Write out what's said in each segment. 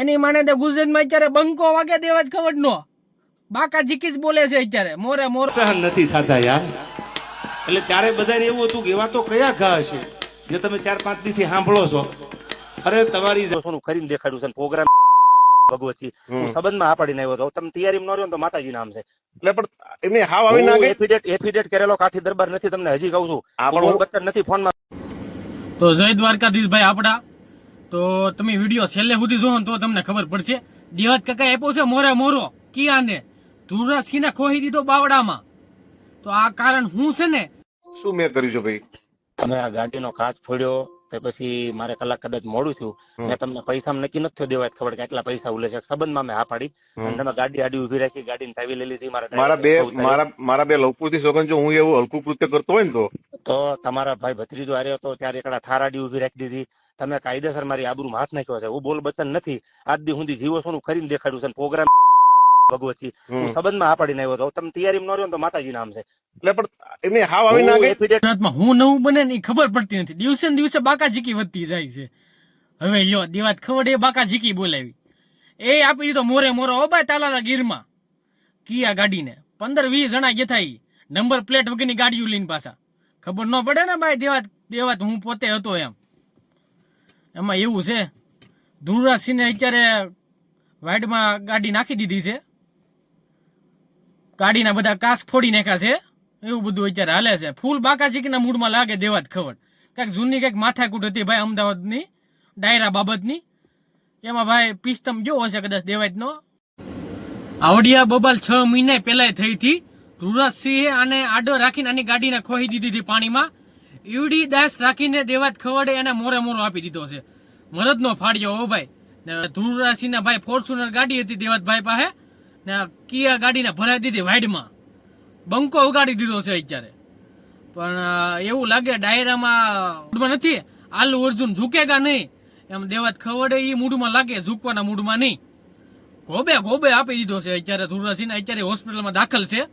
એની માને તે ગુજરાતમાં અત્યારે બંકો વાગે દેવા જ ખબર નો. બાકા જીકી બોલે છે અત્યારે. મોરે મોર સહન નથી થતા યાર. એટલે ત્યારે બધાને એવું હતું કે એવા તો કયા ઘા છે જે તમે ચાર પાંચ દિવસથી સાંભળો છો. અરે તમારી સોનું કરીને દેખાડ્યું છે પ્રોગ્રામ ભગવતી. હું સંબંધમાં આ પાડીને આવ્યો હતો. તમે તૈયારી ન રહ્યો તો માતાજી નામ છે. એટલે પણ એમને હાવ આવી ના ગઈ એફિડેટ એફિડેટ કરેલો કાઠી દરબાર નથી તમને હજી કહું છું. આ પણ નથી ફોનમાં. તો જય દ્વારકાધીશ ભાઈ આપડા. તો તમે વીડિયો છેલ્લે સુધી જોવો તો તમને ખબર પડશે. દેવાત કાકા આપ્યો છે મોરે મોરો કિયાને. ધુરાસીને ખોહી દીધો બાવડામાં. તો આ કારણ હું છે ને? શું મેં કર્યું છે ભાઈ? તમે આ ગાડીનો કાચ ફોડ્યો તે પછી મારે કલાક કદાચ મોડું થયું. હમ. મેં તમને પૈસા નક્કી નથી થયો દેવાય ખબર કે આટલા પૈસા ઉલે છે. સંબંધમાં મેં હા પાડી. અને તમે ગાડી આડી ઊભી રાખી ગાડીની ચાવી લઈ લીધી મારા મારા બે મારા મારા બે લવપુરથી સોગન જો હું એવું હલકું કૃત્ય કરતો હોય ને તો. તો તમારા ભાઈ ભત્રીજો હાર્યો હતો ત્યારે એકડા થાર આડી ઊભી રાખી દીધી. તમે કાયદેસર મારી આબરૂમાં હાથ નાખ્યો છે. હું બોલ બચન નથી. આજ દી સુધી જીવો સોનું કરીને દેખાડ્યું છે પ્રોગ્રામ ભગવતી. હું સંબંધમાં આ પાડીને આવ્યો હતો તમે તૈયારી ન રહ્યો તો માતાજી નામ છે. એટલે પણ એમને હાવ આવી ના હું ગઈ હું નવું બને ને ખબર પડતી નથી. દિવસે ને દિવસે બાકા ઝીકી વધતી જાય છે. હવે લ્યો દેવાત ખબર એ બાકા જીકી બોલાવી. એ આપી દીધો મોરે મોરો. ઓ ભાઈ તાલાલા ગીરમાં. કિયા ગાડીને. પંદર વીસ જણા ગયા ઈ. નંબર પ્લેટ વગરની ગાડીઓ લઈને પાછા. ખબર ન પડે ને ભાઈ દેવાત દેવાત હું પોતે હતો એમ. એમાં એવું છે ધ્રુવરાજસિંહને અત્યારે વાઇડમાં ગાડી નાખી દીધી છે. ગાડીના બધા કાસ ફોડી નાખ્યા છે. એવું બધું અત્યારે હાલે છે. ફૂલ બાકા ચીકના મૂડમાં લાગે દેવા જ ખબર. કાંઈક જૂની કંઈક માથાકૂટ હતી ભાઈ અમદાવાદની, ડાયરા બાબતની. એમાં ભાઈ પિસ્તમ જો હશે કદાચ દેવાજનો આવડિયા બબાલ છ મહિના પહેલા થઈ હતી. ધ્રુવરાજસિંહે આને આડો રાખીને આની ગાડીને ખોહી દીધી હતી પાણીમાં. ઈવડી દાસ રાખીને દેવાત ખવડે એને મોરે મોરો આપી દીધો છે. મરદનો ફાડ્યો હો ભાઈ. ને ધુરાજસિંહના ભાઈ ફોર્ચ્યુનર ગાડી હતી દેવાતભાઈ પાસે. ને કિયા ગાડીને ભરાઈ દીધી વાઇડમાં બંકો ઉગાડી દીધો છે અત્યારે. પણ એવું લાગે ડાયરામાં નથી. આલુ અર્જુન ઝૂકેગા નહીં. એમ દેવાત ખવડે એ મૂડમાં લાગે, ઝૂકવાના મૂડમાં નહીં. ગોબે ગોબે આપી દીધો છે અત્યારે ધુરાસિંહ અત્યારે હોસ્પિટલમાં દાખલ છે.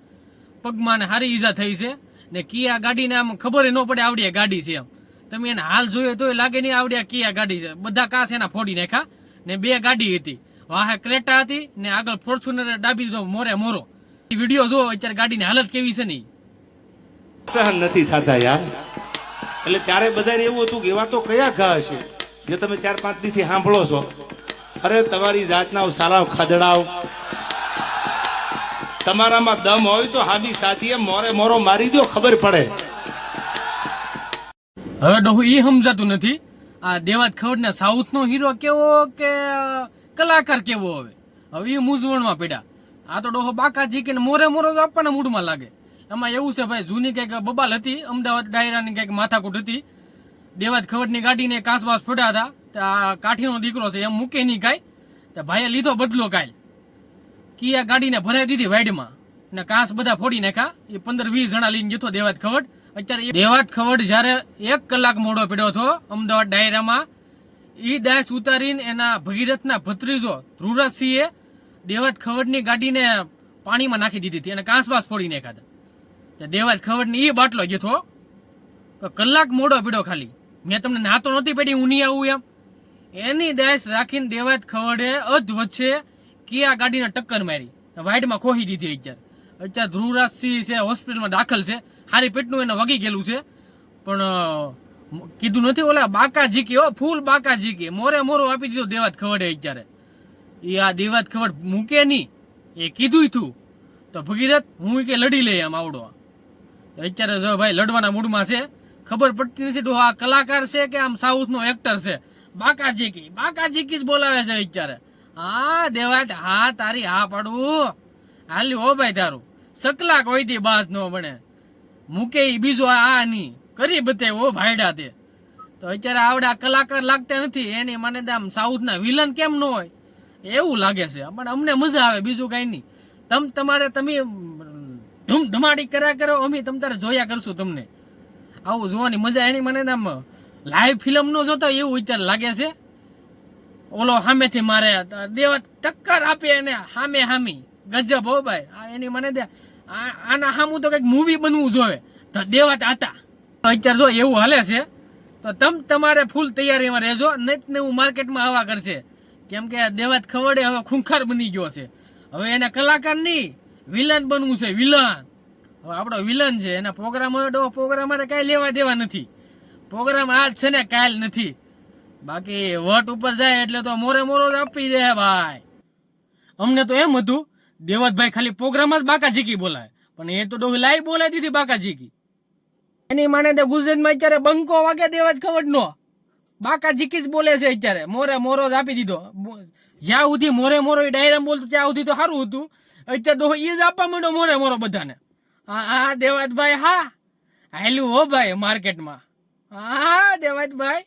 પગમાં સારી ઈજા થઈ છે. ને કિયા ગાડીને આમ ખબર ન પડે આવડી ગાડી છે એમ. તમે એને હાલ જોયો તો લાગે નહીં આવડી કિયા ગાડી છે. બધા કાસ એના ફોડી નાખ્યા ને બે ગાડી હતી. વાહે ક્રેટા હતી ને આગળ ફોર્ચ્યુનર ડાબી દીધો મોરે મોરો. વીડિયો જો અત્યારે ગાડીની હાલત કેવી છે નહીં સહન નથી થતા યાર. એટલે ત્યારે બધાને એવું હતું કે એવા તો કયા ઘા છે? જે તમે ચાર પાંચ દિવસથી સાંભળો છો. અરે તમારી જાતના સાલાવ ખદડાવ તમારામાં દમ હોય તો હાદી સાથીએ મોરે મોરો મારી દો ખબર પડે. હવે ડોહુ એ સમજાતું નથી. આ દેવાત ખવડને સાઉથનો હીરો કેવો કે કલાકાર કેવો હવે? હવે એ મૂંઝવણમાં પડ્યા. આ તો ડોહો બાકાજી જીકીને મોરે મોરો જ આપવાના મૂડમાં લાગે. એમાં એવું છે ભાઈ, જૂની કંઈક બબાલ હતી, અમદાવાદ ડાયરાની કંઈક માથાકૂટ હતી. દેવાત ખવડની ગાડીને કાંસબાસ ફોડ્યા હતા. આ કાઠીનો દીકરો છે, એમ મૂકે નહીં કાંઈ ભાઈએ લીધો બદલો કાલ આ ગાડીને ભરાઈ દીધી વાઇડમાં ને કાંસ બધા ફોડી નાખ્યા. એ પંદર વીસ જણા લઈને જતો દેવાત ખવડ. અત્યારે એ દેવાત ખવડ જ્યારે એક કલાક મોડો પડ્યો હતો અમદાવાદ ડાયરામાં, ઈ દાસ ઉતારીને એના ભગીરથના ભત્રીજો ધ્રુવરાજસિંહે દેવાત ખવડની ગાડીને પાણીમાં નાખી દીધી હતી અને કાંસબાસ ફોડી નાખ્યા હતા. દેવાજ ખવડની એ બાટલો જથો કલાક મોડો પીડો ખાલી. મેં તમને નાતો નહોતી હું નહીં આવું એમ. એની દાસ રાખીને દેવાત ખવડે અધ વચ્ચે કિયા ગાડીને ટક્કર મારી. વાઇડમાં ખોહી દીધી અત્યારે. અત્યારે ધ્રુવરાજસિંહ છે, હોસ્પિટલમાં દાખલ છે. હારી પેટનું એને વગી ગયેલું છે. પણ કીધું નથી ઓલા બાકા જીકી હો, ફૂલ બાકા જીકી મોરે મોરો આપી દીધો દેવાત ખવડે અત્યારે. એ આ દેવાત ખવડ મૂકે નહીં. એ કીધું તું. તો ભગીરથ, હું કે લડી લે એમ આવડો. અત્યારે જો ભાઈ લડવાના મૂડમાં છે. ખબર પડતી નથી ડોહા આ કલાકાર છે કે આમ સાઉથનો એક્ટર છે. બાકાજી કી બાકાજી કી જ બોલાવે છે અત્યારે. હા દેવા હા, તારી હા પાડવું હાલી હો ભાઈ તારું. સકલા કોઈથી બાજ ન બને. મૂકે ઈ બીજો આ ની કરી બતે ઓ ભાઈડા તે. તો અત્યારે આવડા કલાકાર લાગતા નથી. એની મને આમ સાઉથના વિલન કેમ ન હોય? એવું લાગે છે. પણ અમને મજા આવે બીજું કઈ નહીં. તમ તમારે તમે ધૂમ ધમાડી કર્યા કરો, અમે તમ તારે જોયા કરશું તમને. આવું જોવાની મજા એની મને આમ લાઈવ ફિલ્મ નો જોતો એવું વિચાર લાગે છે. ઓલો સામેથી મારે દેવા ટક્કર આપે એને સામે હામી. ગજબ હો ભાઈ. એની મને દે આના સામું તો કંઈક મૂવી બનવું જોવે તો દેવાત હતા. અત્યારે જો એવું હાલે છે, તો તમ તમારે ફૂલ તૈયારીમાં રહેજો. નહીં ને હું માર્કેટમાં આવા કરશે. કેમ કે દેવાત ખવડે હવે ખૂંખાર બની ગયો છે. હવે એને કલાકાર નહીં, વિલન બનવું છે, વિલન. હવે આપણો વિલન છે. એના પ્રોગ્રામ પ્રોગ્રામ મારે કાંઈ લેવા દેવા નથી. પ્રોગ્રામ આજ છે ને કાલ નથી. બાકી વટ ઉપર જાય એટલે તો મોરે મોરો આપી દે ભાઈ. અમને તો એમ હતું, દેવતભાઈ ખાલી પ્રોગ્રામ જ બાકા જીકી બોલાય પણ એ તો ડોહી લાઈ બોલાવી દીધી બાકા જીકી એની માને તો ગુજરાતમાં અત્યારે બંકો વાગે દેવત ખબર નો બાકાજીકી જ બોલે છે અત્યારે. મોરે મોરો જ આપી દીધો. જ્યાં સુધી મોરે મોરો એ ડાયરામ બોલતો ત્યાં સુધી તો સારું હતું. અત્યારે તો એ જ આપવા માંડ્યો મોરે મોરો બધાને. હા હા, દેવતભાઈ, હા. હાલ્યું હો ભાઈ, માર્કેટમાં. હા, દેવાતભાઈ.